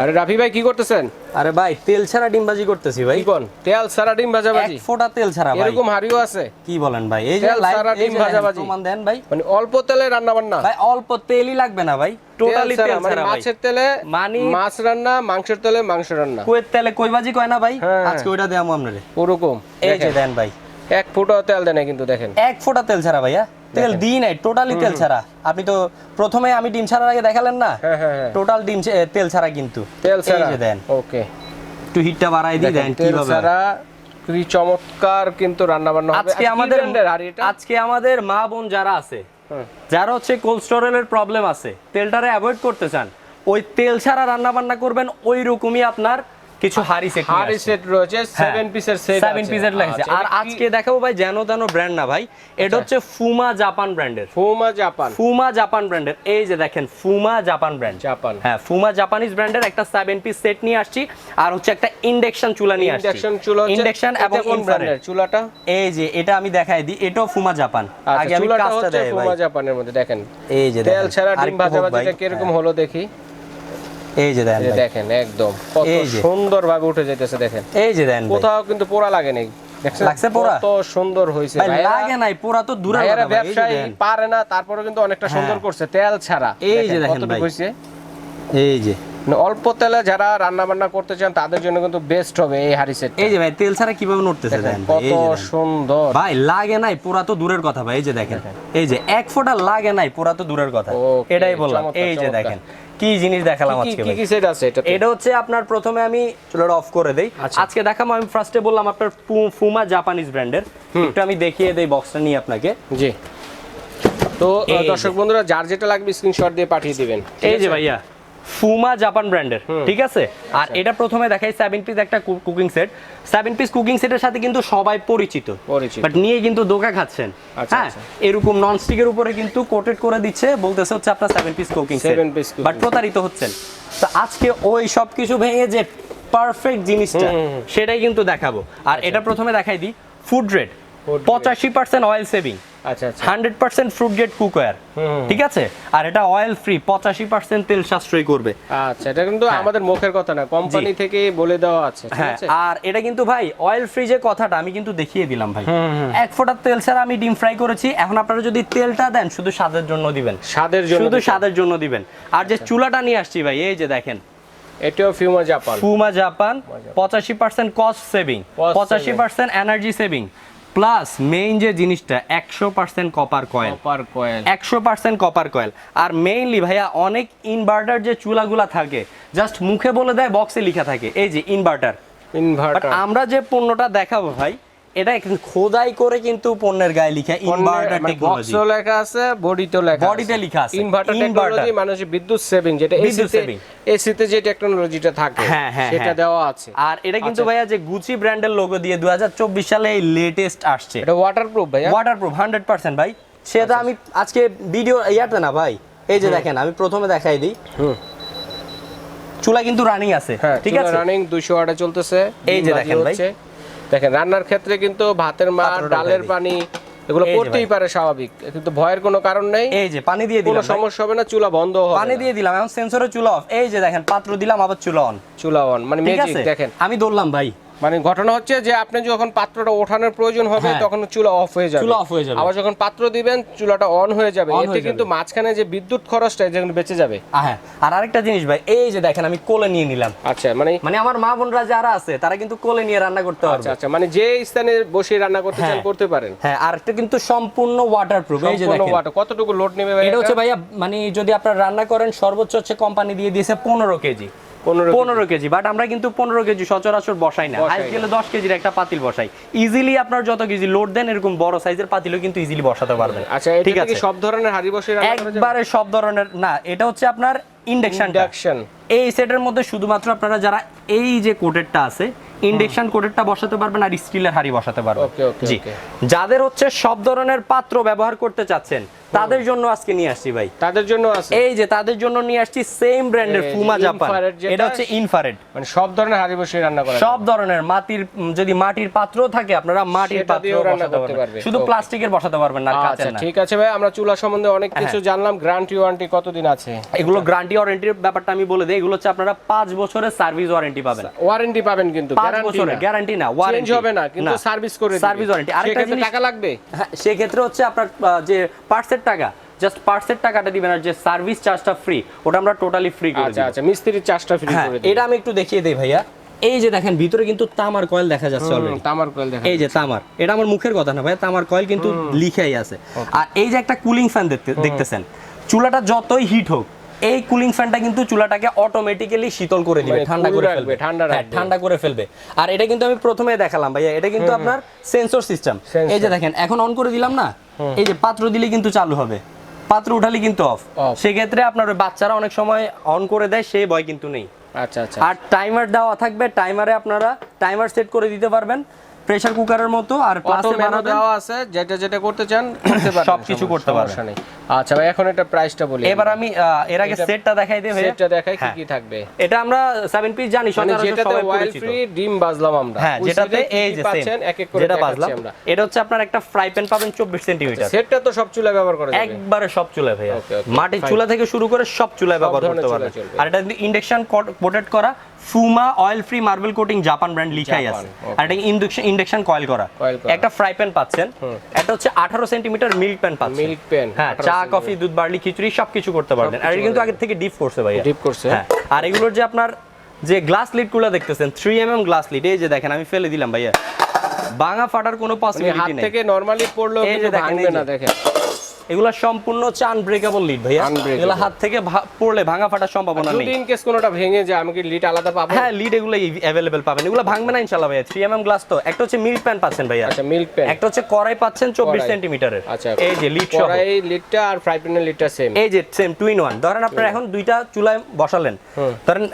আরে রাফি ভাই কি করতেছেন? আরে ভাই তেল ছাড়া ডিমবাজি করতেছি ভাই। কোন? তেল সারা ডিম ভাজা এক ভাজি ফোঁটা তেল ছাড়া ভাই। এরকম হাড়িও আছে? কি বলেন ভাই? এই যে লাইভ ছাড়া ডিম ভাজাভাজি। প্রমাণ দেন ভাই। মানে অল্প তেলে রান্না বান্না ভাই অল্প তেলই লাগবে না ভাই। টোটালি তেল মানে ছাড়া ভাই। মাছের তেলে মানে- মাছ রান্না মাংসের তেলে মাংস রান্না। কুয়ের তেলে কই ভাজি কয় না ভাই? হ্যাঁ। আজকে ওইটা দেয়ামু আপনারে। ওরকম। এই যে দেন ভাই। এক ফুটও তেল দেয় না কিন্তু দেখেন। এক ফোঁটা তেল ছাড়া ভাইয়া। তেল দিই নাই টোটালি তেল ছাড়া। আপনি তো প্রথমে আমি ডিম ছাড়ার আগে দেখালেন না? হ্যাঁ হ্যাঁ হ্যাঁ। টোটাল ডিম তেল ছাড়া কিন্তু। তেল ছাড়া। দেন। ওকে। একটু হিটটা বাড়াই দিই দেন তেল কীভাবে ছাড়া কি চমৎকার কিন্তু রান্না বান্না হবে। আজকে আমাদের আজকে আমাদের মা বোন যারা আছে যারা হচ্ছে কোল্ড স্টোরেজের প্রবলেম আছে তেলটারে অ্যাভয়েড করতে চান ওই তেল ছাড়া রান্না বান্না করবেন ওই রকমই আপনার কিছু হাড়ি সেট হাড়ি সেট রয়েছে সেভেন পিসের সেট সেভেন পিসের লাগছে আর আজকে দেখাবো ভাই যেন তেন ব্র্যান্ড না ভাই এটা হচ্ছে ফুমা জাপান ব্র্যান্ডের ফুমা জাপান ফুমা জাপান ব্র্যান্ডের এই যে দেখেন ফুমা জাপান ব্র্যান্ড জাপান হ্যাঁ ফুমা জাপানিজ ব্র্যান্ডের একটা সেভেন পিস সেট নিয়ে আসছি আর হচ্ছে একটা ইন্ডাকশন চুলা নিয়ে আসছি। ইন্ডাকশন চুলা ইন্ডাকশন এবং। ব্র্যান্ডের চুলাটা? এই যে এটা আমি দেখাই দিই এটাও ফুমা জাপান আচ্ছা আগে আমি কাজটা হচ্ছে দেই ভাই। ফুমা জাপানের মধ্যে দেখেন। এই যে তেল ছাড়া ডিম ভাজা হোক ভাই। কীরকম হলো দেখি। এই যে দেন। দেখেন একদম। কত এই সুন্দর ভাবে উঠে যেতেছে দেখেন। এই যে দেন কোথাও কিন্তু পোড়া লাগে নাই। লাগছে পোড়া? কত সুন্দর হয়েছে লাগে নাই পুরা তো দূরে ভাইয়ারা ব্যবসায়ী পারে না তারপরে কিন্তু অনেকটা সুন্দর করছে তেল ছাড়া। এই যে দেখেন ভাই। হয়েছে এই যে। অল্প তেলে যারা রান্না বান্না করতে চান তাদের জন্য কিন্তু বেস্ট হবে এই হাড়ি সেট এই যে ভাই তেল ছাড়া কীভাবে নড়তেছে কত। সুন্দর। ভাই লাগে নাই পুরা তো দূরের কথা ভাই এই যে দেখেন। এই যে এক ফোঁটা লাগে নাই পুরা তো দূরের কথা। এটাই বললাম। এই যে দেখেন। কি জিনিস দেখালাম আজকে কি কি সেট আছে এটা এটা হচ্ছে আপনার প্রথমে আমি চুলাটা অফ করে দেই। আচ্ছা। আজকে দেখাবো আমি ফার্স্টে বললাম আপনার ফুমা জাপানিজ ব্র্যান্ডের একটু আমি দেখিয়ে দেই বক্সটা নিয়ে আপনাকে। জি। তো দর্শক বন্ধুরা যার যেটা লাগবে স্ক্রিনশট দিয়ে পাঠিয়ে দিবেন। এই যে ভাইয়া। ফুমা জাপান ব্র্যান্ডের ঠিক আছে? আর এটা প্রথমে দেখাই সেভেন পিস একটা cooking set seven piece cooking সেটের সাথে কিন্তু সবাই পরিচিত। বাট নিয়ে কিন্তু দোকা খাচ্ছেন। আচ্ছা, হ্যাঁ আচ্ছা। এরকম নন স্টিকের উপরে কিন্তু কোটেড করে দিচ্ছে বলতেছে হচ্ছে আপনার seven piece cooking set but প্রতারিত হচ্ছেন। তো আজকে ওই সব কিছু ভেঙে যে পারফেক্ট জিনিসটা সেটাই কিন্তু দেখাবো। আর এটা প্রথমে দেখাই দিই ফুড রেট পঁচাশি পার্সেন্ট অয়েল সেভিং আচ্ছা আচ্ছা hundred percent food grade cookware ঠিক আছে? আর এটা অয়েল ফ্রি পঁচাশি পার্সেন্ট তেল সাশ্রয় করবে। আচ্ছা এটা কিন্তু আমাদের মুখের কথা না কোম্পানি থেকে বলে দেওয়া আছে হ্যাঁ আর এটা কিন্তু ভাই অয়েল ফ্রি যে কথাটা আমি কিন্তু দেখিয়ে দিলাম ভাই। এক ফোঁটা তেল ছাড়া আমি ডিম ফ্রাই করেছি এখন আপনারা যদি তেলটা দেন শুধু স্বাদের জন্য দিবেন। স্বাদের জন্য শুধু স্বাদের জন্য দিবেন। আর যে চুলাটা নিয়ে আসছি ভাই এই যে দেখেন। এটাও ফিউমা জাপান ফুমা জাপান পঁচাশি পার্সেন্ট কস্ট সেভিং পঁচাশি percent energy saving plus main যে জিনিসটা একশো percent copper coil copper coil একশো পার্সেন্ট কপার কয়েল আর মেইনলি ভাইয়া অনেক ইনভার্টার যে চুলাগুলা থাকে জাস্ট মুখে বলে দেয় বক্সে লিখা থাকে এই যে ইনভার্টার ইনভার্টার আমরা যে পণ্যটা দেখাবো ভাই এটা খোদাই করে কিন্তু পণ্যের গায়ে লিখা ইনভার্টার টেকনোলজি বক্সও লেখা আছে বডিতেও লেখা Bodyতে লেখা আছে। ইনভার্টার টেকনোলজি মানে বিদ্যুৎ সেভিং যেটা বিদ্যুৎ saving। এসিতে যে টেকনোলজিটা থাকে হ্যাঁ, হ্যাঁ, সেটা হ্যাঁ। দেওয়া আছে। আর এটা কিন্তু আচ্ছা। ভাইয়া যে গুচি ব্র্যান্ডের লোগো দিয়ে দু সালে এই লেটেস্ট আসছে। এটা ওয়াটারপ্রুফ ভাইয়া। ওয়াটারপ্রুফ হান্ড্রেড পার্সেন্ট ভাই। সেটা আমি আজকে ভিডিও ইয়াতে না ভাই এই যে দেখেন আমি প্রথমে দেখাই দিই। হুম। চুলা কিন্তু রানিং আছে হ্যাঁ ঠিক আছে? রানিং 200 ওয়াটে চলতেছে। এই যে দেখেন ভাই। দেখেন রান্নার ক্ষেত্রে কিন্তু ভাতের মাছ ডালের পানি এগুলো করতেই পারে স্বাভাবিক কিন্তু ভয়ের কোনো কারণ নেই। এই যে পানি দিয়ে দিলাম কোনো সমস্যা হবে না চুলা বন্ধ হবে পানি দিয়ে দিলাম এখন সেন্সরে চুলা অফ এই যে দেখেন পাত্র দিলাম আবার চুলা অন চুলা অন মানে ম্যাজিক দেখেন। আমি ধরলাম ভাই। মানে ঘটনা হচ্ছে যে আপনি যখন পাত্রটা ওঠানোর প্রয়োজন হবে হ্যাঁ। তখন চুলা অফ হয়ে যাবে। চুলা off হয়ে যাবে। আবার যখন পাত্র দিবেন চুলাটা অন হয়ে যাবে। এতে কিন্তু মাঝখানে যে বিদ্যুৎ খরচটা এটা কিন্তু বেঁচে যাবে। হ্যাঁ। আর আরেকটা জিনিস ভাই এই যে দেখেন আমি কোলে নিয়ে নিলাম। আচ্ছা মানে মানে আমার মা বোনরা যারা আছে তারা কিন্তু কোলে নিয়ে রান্না করতে পারবে। আচ্ছা আচ্ছা মানে যে স্থানে বসে রান্না করতে চান হ্যাঁ। করতে পারেন। হ্যাঁ আর একটা কিন্তু সম্পূর্ণ ওয়াটারপ্রুফ এই যে দেখেন। water। কতটুকু লোড নেবে ভাই এটা হচ্ছে ভাইয়া মানে যদি আপনারা রান্না করেন সর্বোচ্চ হচ্ছে কোম্পানি দিয়ে দিয়েছে পনেরো কেজি। পনেরো কেজি। বাট আমরা কিন্তু পনেরো কেজি সচরাচর বসাই না। গেলে দশ কেজির একটা পাতিল বসাই। ইজিলি আপনার যত কেজি লোড দেন এরকম বড় সাইজের পাতিলও কিন্তু ইজিলি বসাতে পারবেন। আচ্ছা ঠিক কি আছে? সব ধরনের হাড়ি বসে একবারে সব ধরনের না এটা হচ্ছে আপনার ইন্ডাকশন ইন্ডাকশন এই সেটের মধ্যে শুধুমাত্র আপনারা যারা এই যে কোটেরটা আছে ইন্ডাকশন কোটেরটা বসাতে পারবেন আর স্টিলের হাড়ি বসাতে পারবেন। জি। যাদের হচ্ছে সব ধরনের পাত্র ব্যবহার করতে চাচ্ছেন তাদের জন্য আজকে নিয়ে আসছি ভাই। তাদের জন্য আছে। এই যে তাদের জন্য নিয়ে আসছি সেম ব্র্যান্ডের ফুমা জাপান এটা হচ্ছে ইনফারেড মানে সব ধরনের হাড়ি বসিয়ে রান্না করা সব ধরনের মাটির যদি মাটির পাত্র থাকে আপনারা মাটির পাত্র রান্না বসাতে করতে পারবেন। পারবে। শুধু প্লাস্টিকের বসাতে পারবেন না কাঁচের আচ্ছা না। ঠিক আছে ভাই আমরা চুলা সম্বন্ধে অনেক কিছু জানলাম। গ্যারান্টি ওয়ারেন্টি কতদিন আছে? এগুলো গ্যারান্টি ওয়ারেন্টির ব্যাপারটা আমি বলে দিই। এগুলো হচ্ছে আপনারা পাঁচ বছরের সার্ভিস ওয়ারেন্টি পাবেন। ওয়ারেন্টি পাবেন কিন্তু পাঁচ গ্যারান্টি বছরের গ্যারান্টি না ওয়ারেন্টি হবে না কিন্তু সার্ভিস করে সার্ভিস ওয়ারেন্টি আরেকটা টাকা লাগবে? হ্যাঁ সেক্ষেত্রে হচ্ছে আপনার যে পার্টসের টাকা জাস্ট পার্টসের টাকাটা দিবেন আর যে সার্ভিস চার্জটা ফ্রি ওটা আমরা টোটালি ফ্রি করে আচ্ছা আচ্ছা মিস্ত্রির চার্জটা ফ্রি হ্যাঁ করে এটা আমি একটু দেখিয়ে দেই ভাইয়া। এই যে দেখেন ভিতরে কিন্তু তামার কয়েল দেখা যাচ্ছে অলরেডি তামার কয়েল দেখা এই যে তামার এটা আমার মুখের কথা না ভাই তামার কয়েল কিন্তু লিখাই আছে। আর এই যে একটা কুলিং ফ্যান দেখতে দেখতেছেন চুলাটা যতই হিট হোক এই কুলিং ফ্যানটা কিন্তু চুলাটাকে অটোমেটিক্যালি শীতল করে দিবে মানে ঠান্ডা করে ফেলবে। ঠান্ডা হ্যাঁ, রাখবে। ঠান্ডা করে ফেলবে। আর এটা কিন্তু আমি প্রথমে দেখালাম ভাইয়া এটা কিন্তু আপনার সেন্সর সিস্টেম এই যে দেখেন এখন অন করে দিলাম না এই যে পাত্র দিলে কিন্তু চালু হবে। পাত্র উঠালে কিন্তু অফ। সেক্ষেত্রে আপনার ওই বাচ্চারা অনেক সময় অন করে দেয় সেই ভয় কিন্তু নেই। আচ্ছা আচ্ছা। আর টাইমার দেওয়া থাকবে টাইমারে আপনারা টাইমার সেট করে দিতে পারবেন। প্রেসার কুকারের মতো আর প্লাসে মেনু দেওয়া আছে যেটা যেটা করতে চান করতে পারবেন সবকিছু করতে সমস্যা নেই। আচ্ছা ভাই এখন এটা প্রাইসটা বলি। এবার আমি এর আগে সেটটা দেখাই দেই ভাইয়া। সেটটা দেখাই কি হ্যাঁ। কি থাকবে। এটা আমরা 7 পিস জানি মানে সচরাচর যেটাতে সবাই ওয়াইল ফ্রি ডিম বাজলাম আমরা। হ্যাঁ যেটাতে এই যে পাচ্ছেন? সেম এক এক করে যেটা বাজলাম। আমরা। এটা হচ্ছে আপনার একটা ফ্রাই প্যান পাবেন 24 সেন্টিমিটার সেটটা তো সব চুলায় ব্যবহার করা যাবে। একবারে সব চুলায় okay, মাটির চুলা থেকে শুরু করে সব চুলায় ব্যবহার করতে পারবেন। আর এটা ইন্ডাকশন কোটেড করা Fuma oil free marble coating Japan brand লিখাই আছে. আর এটা ইন্ডাকশন ইন্ডাকশন কয়েল করা। একটা ফ্রাই প্যান পাচ্ছেন। একটা হচ্ছে 18 সেন্টিমিটার মিল্ক প্যান পাচ্ছেন। মিল্ক প্যান হ্যাঁ চা কফি দুধ বার্লি খিচুড়ি সবকিছু করতে পারবেন। আর এটা কিন্তু আগে থেকে ডিপ করছে ভাইয়া। ডিপ করছে। হ্যাঁ আর এগুলোর যে আপনার যে গ্লাস লিডগুলো দেখতেছেন 3 এমএম গ্লাস লিড এই যে দেখেন আমি ফেলে দিলাম ভাইয়া। ভাঙা ফাটার কোনো মানে পসিবিলিটি নেই। হাত থেকে নরমালি যে কিন্তু দেখেন, ভাঙবে না দেখেন। এগুলো সম্পূর্ণ হচ্ছে আনব্রেকেবল লিড ভাইয়া। এগুলো হাত থেকে পড়লে ভাঙা ফাটার সম্ভাবনা নেই। ইন কেস কোনোটা ভেঙে যায় আমি কি লিড আলাদা পাবো? হ্যাঁ লিড এগুলো অ্যাভেলেবেল পাবেন। এগুলো ভাঙবে না ইনশাআল্লাহ ভাইয়া। 3 এমএম গ্লাস তো। একটা হচ্ছে মিল্ক প্যান পাচ্ছেন ভাইয়া। আচ্ছা মিল্ক প্যান একটা হচ্ছে কড়াই পাচ্ছেন 24 কড়াই। সেন্টিমিটারের আচ্ছা এই যে লিড সহ। কড়াই লিডটা আর ফ্রাই প্যানের লিডটা সেম এই যে সেম টু ইন ওয়ান ধরেন আপনার এখন দুইটা চুলায় বসালেন। ধরেন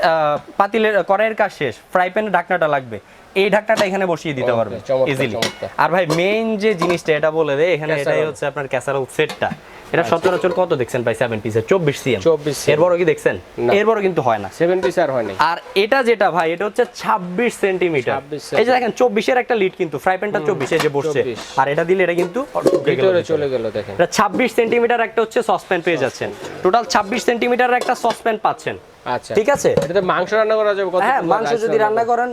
পাতিলের কড়াইয়ের কাজ শেষ। ফ্রাই প্যানের ঢাকনাটা লাগবে। এই ঢাকনাটা এখানে বসিয়ে দিতে পারবে ইজিলি আর ভাই মেইন যে জিনিসটা এটা বলে দেয় এখানে এটাই হচ্ছে আপনার ক্যাসারোল সেটটা এটা সচরাচর কত দেখছেন ভাই? 7 পিসের 24 সিএম 24 এর বড় কি দেখছেন? এর বড় কিন্তু হয় না। সেভেন পিস আর হয় না আর এটা যেটা ভাই এটা হচ্ছে 26 সেন্টিমিটার এই যে দেখেন 24 এর একটা লিড কিন্তু ফ্রাই প্যানটা 24 এই যে বসছে। আর এটা দিলে এটা কিন্তু ছাব্বিশ। চলে গেল দেখেন। এটা 26 সেন্টিমিটার একটা হচ্ছে সসপ্যান পেয়ে যাচ্ছেন। টোটাল 26 সেন্টিমিটার একটা সসপ্যান পাচ্ছেন। আচ্ছা। ঠিক আছে? এটাতে মাংস রান্না করা যাবে কত হ্যাঁ মাংস যদি রান্না করেন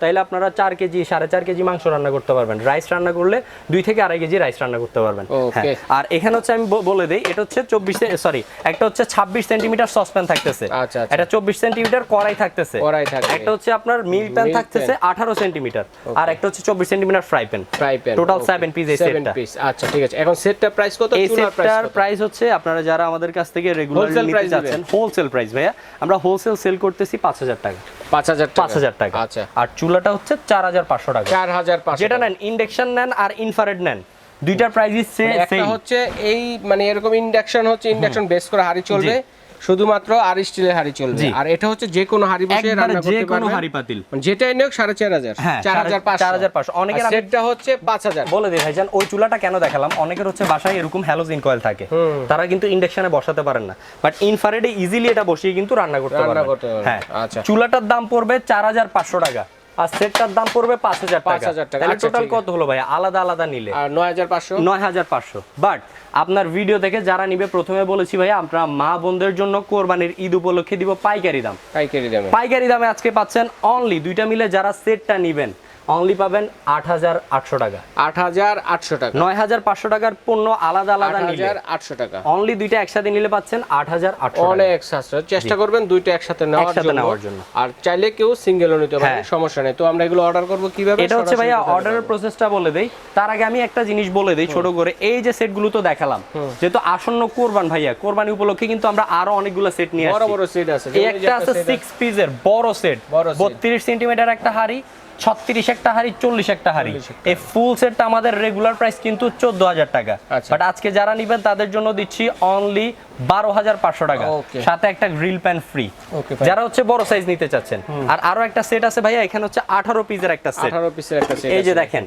তাহলে আপনারা চার কেজি সাড়ে চার কেজি মাংস রান্না করতে পারবেন। রাইস রান্না করলে দুই থেকে আড়াই কেজি রাইস রান্না করতে পারবেন। Okay. হ্যাঁ, আর এখানে হচ্ছে আমি বলে দিই এটা হচ্ছে চব্বিশ সরি একটা হচ্ছে ছাব্বিশ সেন্টিমিটার সসপ্যান থাকতেছে। আচ্ছা, আচ্ছা। এটা চব্বিশ সেন্টিমিটার কড়াই থাকতেছে। কড়াই। একটা হচ্ছে আপনার মিল প্যান থাকতেছে আঠারো সেন্টিমিটার। আর একটা হচ্ছে চব্বিশ centimetre fry pan fry pan total seven piece এই সেটটা আচ্ছা ঠিক আছে। এখন সেটটা প্রাইস কত? এই সেটটার প্রাইস হচ্ছে আপনারা যারা আমাদের কাছ থেকে রেগুলার নিতে যাচ্ছেন হোলসেল প্রাইস ভাইয়া। আমরা হোলসেল সেল করতেছি পাঁচ হাজার টাকা। পাঁচ হাজার পাঁচ হাজার টাকা। আচ্ছা। আর চুলাটা হচ্ছে চার হাজার পাঁচশো টাকা। চার হাজার পাঁচশো যেটা নেন ইন্ডাকশন নেন আর ইনফ্রারেড নেন। দুইটার প্রাইস মানে একটা হচ্ছে এই মানে এরকম ইন্ডাকশন হচ্ছে ইন্ডাকশন বেস করে হাড়ি চলবে। শুধুমাত্র আর স্টিলের হাড়ি চলবে। আর এটা হচ্ছে যে কোনো হাড়ি একবারে রান্না যে করতে কোনো পারবেন। হাঁড়ি পাতিল। মানে যেটাই চার হাজার। পাঁচশো। 4,500 অনেকের সেটটা হচ্ছে পাঁচ হাজার। বলে দিই ভাইজান ওই চুলাটা কেন দেখালাম? অনেকের হচ্ছে বাসায় এরকম হ্যালোজিন কয়েল থাকে। তারা কিন্তু ইন্ডাকশনে বসাতে পারেন না। বাট ইনফ্রারেডে ইজিলি এটা বসিয়ে কিন্তু রান্না করতে রান্না করতে পারবেন। হ্যাঁ আচ্ছা। চুলাটার দাম পড়বে চার হাজার পাঁচশো টাকা। আর সেটটার দাম পড়বে পাঁচ হাজার পাঁচ হাজার টাকা। তাহলে আচ্ছা, টোটাল কত হলো ভাই? আলাদা আলাদা নিলে। আর নয় হাজার পাঁচশো? নয় হাজার পাঁচশো। বাট আপনার ভিডিও দেখে যারা নিবে প্রথমে বলেছি ভাই আমরা মা বোনদের জন্য কোরবানির ঈদ উপলক্ষে দিব পাইকারি দাম। পাইকারি দামে। পাইকারি দামে আজকে পাচ্ছেন অনলি দুইটা মিলে যারা সেটটা নিবেন অনলি পাবেন আট হাজার আটশো টাকা। আট হাজার আটশো টাকা। নয় হাজার পাঁচশো টাকার পণ্য আলাদা আলাদা হাজার আটশো টাকা। অনলি দুইটা একসাথে নিলে পাচ্ছেন আট হাজার আটশো অনেক সাশ্রয় চেষ্টা করবেন দুইটা একসাথে নেওয়ার জন্য। আর চাইলে কেউ সিঙ্গেলও নিতে পারে হ্যাঁ। সমস্যা নেই। তো আমরা এগুলো অর্ডার করব কীভাবে? এটা হচ্ছে ভাইয়া অর্ডারের প্রসেসটা বলে দেই। তার আগে আমি একটা জিনিস বলে দেই ছোট করে। এই যে সেটগুলো তো দেখালাম। যেহেতু আসন্ন কোরবান ভাইয়া কোরবানি উপলক্ষে কিন্তু আমরা আরও অনেকগুলো সেট নিয়ে বড় বড় সেট আছে। একটা আছে সিক্স পিসের বড় সেট বত্রিশ সেন্টিমিটার একটা হাড়ি ছত্রিশ একটা হাড়ি চল্লিশ একটা হাড়ি। এই ফুল সেটটা আমাদের রেগুলার প্রাইস কিন্তু চোদ্দ হাজার টাকা। আচ্ছা। বাট আজকে যারা নিবেন তাদের জন্য দিচ্ছি অনলি বারো হাজার পাঁচশো টাকা। সাথে একটা গ্রিল প্যান ফ্রি যারা হচ্ছে বড় সাইজ নিতে চাচ্ছেন। আর আরও একটা সেট আছে ভাইয়া এখানে হচ্ছে আঠারো পিসের একটা সেট আঠারো পিসের একটা সেট এই যে দেখেন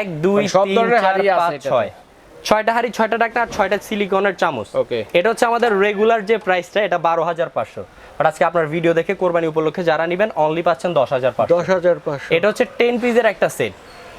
এক দুই মানে তিন চার হাড়ি আছে পাঁচ ছয়। ছয়টা হাড়ি ছয়টা ডাক্তার আর ছয়টা সিলিকনের চামচ। ওকে এটা হচ্ছে আমাদের রেগুলার যে প্রাইসটা এটা বারো হাজার পাঁচশো। বাট আজকে আপনার ভিডিও দেখে কোরবানি উপলক্ষে যারা নেবেন অনলি পাচ্ছেন দশ হাজার পাঁচশো। দশ হাজার পাঁচশো। এটা হচ্ছে টেন পিসের একটা সেট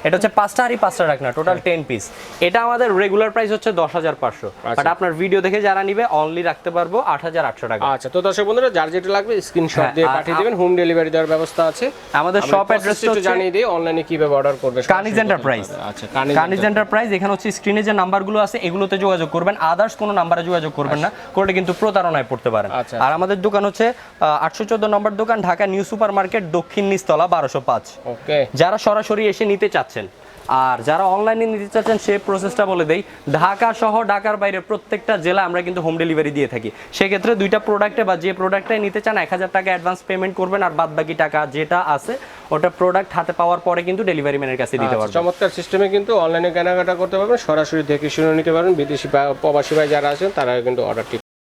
এটা হচ্ছে পাঁচটা হাড়ি পাঁচটা ডাকনা টোটাল টেন পিস এটা আমাদের রেগুলার প্রাইস হচ্ছে দশ হাজার পাঁচশো। বাট আপনার ভিডিও দেখে যারা নিবে অনলি রাখতে পারব আট হাজার আটশো টাকা। আচ্ছা তো দর্শক বন্ধুরা যার যেটা লাগবে স্ক্রিনশট হ্যাঁ, দিয়ে পাঠিয়ে দিবেন হোম ডেলিভারি দেওয়ার ব্যবস্থা আছে। আমাদের শপ অ্যাড্রেসটা একটু জানিয়ে দিই অনলাইনে কীভাবে অর্ডার করবে কানিজ এন্টারপ্রাইজ আচ্ছা কানিজ এন্টারপ্রাইজ এখানে হচ্ছে স্ক্রিনে যে নাম্বারগুলো আছে এগুলোতে যোগাযোগ করবেন। আদার্স কোনো নাম্বারে যোগাযোগ করবেন না করলে কিন্তু প্রতারণায় পড়তে পারেন। আচ্ছা। আর আমাদের দোকান হচ্ছে আটশো চোদ্দ নম্বর দোকান ঢাকা নিউ সুপার মার্কেট দক্ষিণ নিস্তলা বারোশো পাঁচ। ওকে যারা সরাসরি এসে নিতে চাচ্ছেন। আর যারা অনলাইনে নিতে চাচ্ছেন সেই প্রসেসটা বলে দেই। ঢাকা সহ ঢাকার বাইরে প্রত্যেকটা জেলা আমরা কিন্তু হোম ডেলিভারি দিয়ে থাকি। সেক্ষেত্রে দুইটা প্রোডাক্টে বা যে প্রোডাক্টটাই নিতে চান এক হাজার টাকা অ্যাডভান্স পেমেন্ট করবেন আর বাদ বাকি টাকা যেটা আছে ওটা প্রোডাক্ট হাতে পাওয়ার পরে কিন্তু ডেলিভারি ম্যানের কাছে দিতে আচ্ছা, পারবেন। চমৎকার সিস্টেমে কিন্তু অনলাইনে কেনাকাটা করতে পারবেন সরাসরি দেখে শুনে নিতে পারবেন। বিদেশি প্রবাসী ভাই যারা আছেন তারা কিন্তু অর্ডারটি